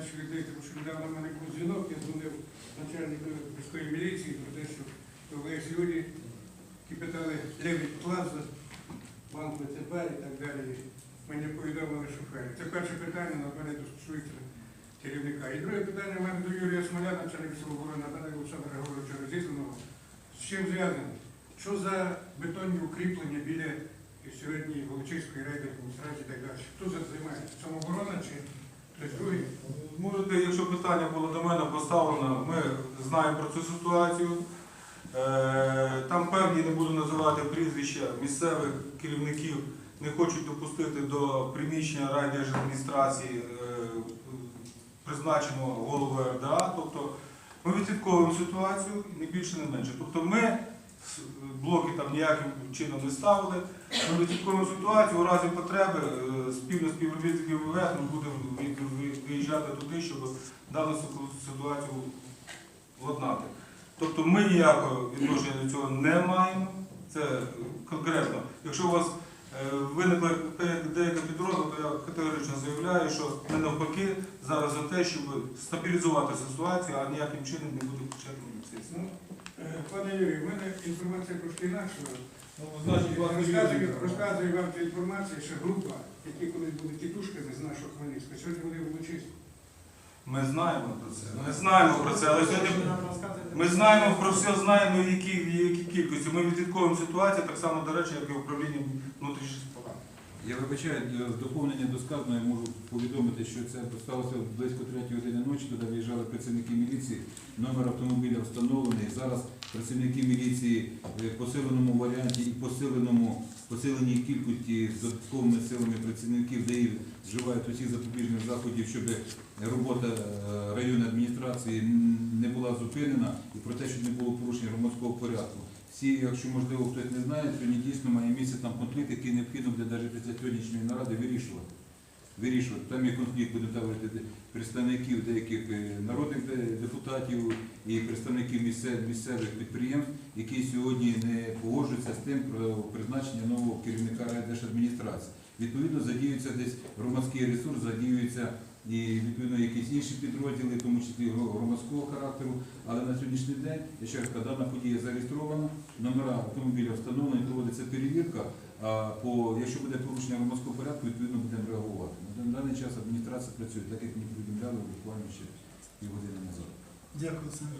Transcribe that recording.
менше людей, тому що недавно в мене був дзвінок, я дзвонив начальнику міської міліції про те, що є люди, які питали, де плаза, банк ВЦБ і так далі. Мені повідомили шофери. Це перше питання, на мене стосується керівника. І друге питання в мене до Юрія Смоляна, начальника самооборони Наталії Олександра Григоровича розісланого. З чим зв'язано? Що за бетонні укріплення біля сьогодні Волочиської райдержадміністрації і так далі? Хто за займається? Самооборона чи хтось питання було до мене поставлено, ми знаємо про цю ситуацію. Е, Там певні, не буду називати прізвища місцевих керівників, не хочуть допустити до приміщення райдержадміністрації е, призначеного голови РДА. Тобто ми відслідковуємо ситуацію, не більше, не менше. Тобто ми блоки там ніяким чином не ставили. Ми відслідковуємо ситуацію, у разі потреби е, спільно співробітників ВВС ми будемо ви- ви- виїжджати туди, щоб дану ситуацію владнати. Тобто ми ніякого відношення до цього не маємо. Це конкретно. Якщо у вас е, виникла деяка підозра, то я категорично заявляю, що ми навпаки зараз за те, щоб стабілізувати ситуацію, а ніяким чином не буде почати інвестиції. Пане Юрію, в мене інформація трошки інакша. Ну, не Розказую, розказую вам цю інформацію, що група, які колись були тітушками з нашого Хмельницького, сьогодні вони в Ми знаємо про це. Ми знаємо про це, але сьогодні ми знаємо про все, знаємо, в якій, кількості. Ми відслідковуємо ситуацію так само, до речі, як і управління внутрішніх справ. Я вибачаю, для доповнення до сказаного я можу повідомити, що це сталося близько 3 години ночі, туди виїжджали працівники міліції, номер автомобіля встановлений. Зараз працівники міліції в посиленому варіанті і посиленому, посиленій кількості з додатковими силами працівників ДАІ вживають усіх запобіжних заходів, щоб робота е, районної адміністрації не була зупинена і про те, щоб не було порушення громадського порядку. Всі, якщо можливо хтось не знає, сьогодні дійсно має місце там конфлікт, який необхідно буде навіть після сьогоднішньої наради вирішувати. Вирішувати. Там є конфлікт, буде говорити представників деяких е, народних депутатів і представників місцевих, підприємств, які сьогодні не погоджуються з тим про призначення нового керівника райдержадміністрації. Відповідно, задіюється десь громадський ресурс, задіюється і відповідно якісь інші підрозділи, в тому числі гро- громадського характеру. Але на сьогоднішній день, я ще раз кажу, дана подія зареєстрована, номера автомобіля встановлені, проводиться перевірка. А по, якщо буде порушення громадського порядку, відповідно будемо реагувати. На даний час адміністрація працює так, як мені повідомляли буквально ще півгодини назад. Дякую, Олександр.